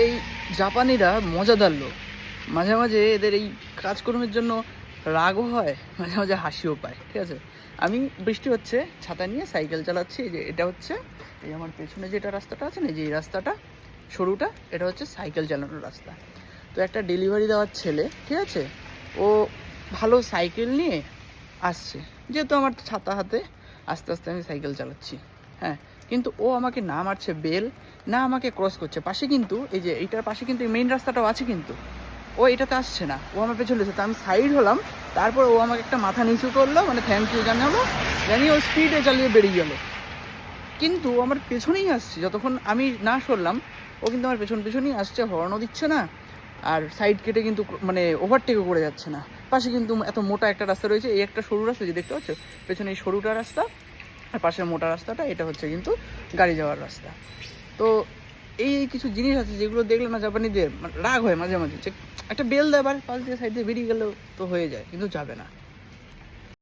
এই জাপানিরা মজাদার লোক। মাঝে মাঝে এদের এই কাজকর্মের জন্য রাগও হয়, মাঝে মাঝে হাসিও পায়, ঠিক আছে? আমি, বৃষ্টি হচ্ছে, ছাতা নিয়ে সাইকেল চালাচ্ছি যে এটা হচ্ছে, এই আমার পেছনে যেটা রাস্তাটা আছে না যে এই রাস্তাটা, সরুটা, এটা হচ্ছে সাইকেল চালানোর রাস্তা। তো একটা ডেলিভারি দেওয়ার ছেলে, ঠিক আছে? ও ভালো সাইকেল নিয়ে আসছে, যেহেতু আমার ছাতা হাতে, আস্তে আস্তে আমি সাইকেল চালাচ্ছি। হ্যাঁ কিন্তু ও আমাকে না মারছে বেল, না আমাকে ক্রস করছে। পাশে কিন্তু এই যে এইটার পাশে কিন্তু মেইন রাস্তাটাও আছে কিন্তু। ও এটাতে আসছে না, ও আমার পেছনে তো আমি সাইড হলাম, তারপর ও আমাকে একটা মাথা নিচু করল মানে থ্যাংক ইউ জানালো, জানিয়ে ও স্পিডে চালিয়ে বেরিয়ে গেলো। কিন্তু আমার পেছনেই আসছে, যতক্ষণ আমি না সরলাম, ও কিন্তু আমার পেছন পেছনেই আসছে, হর্নও দিচ্ছে না, আর সাইড কেটে কিন্তু মানে ওভারটেকও করে যাচ্ছে না। পাশে কিন্তু এত মোটা একটা রাস্তা রয়েছে, এই একটা সরু রাস্তা যে দেখতে পাচ্ছ? পেছনে এই সরুটা রাস্তা আর পাশের মোটা রাস্তাটা, এটা হচ্ছে কিন্তু গাড়ি যাওয়ার রাস্তা। তো এই কিছু জিনিস আছে যেগুলো দেখলে না জাপানিদের রাগ হয় মাঝে মাঝে। একটা বেল দেয় পাশ দিয়ে, সাইড দিয়ে, বেরিয়ে গেলেও তো হয়ে যায়, কিন্তু যাবে না।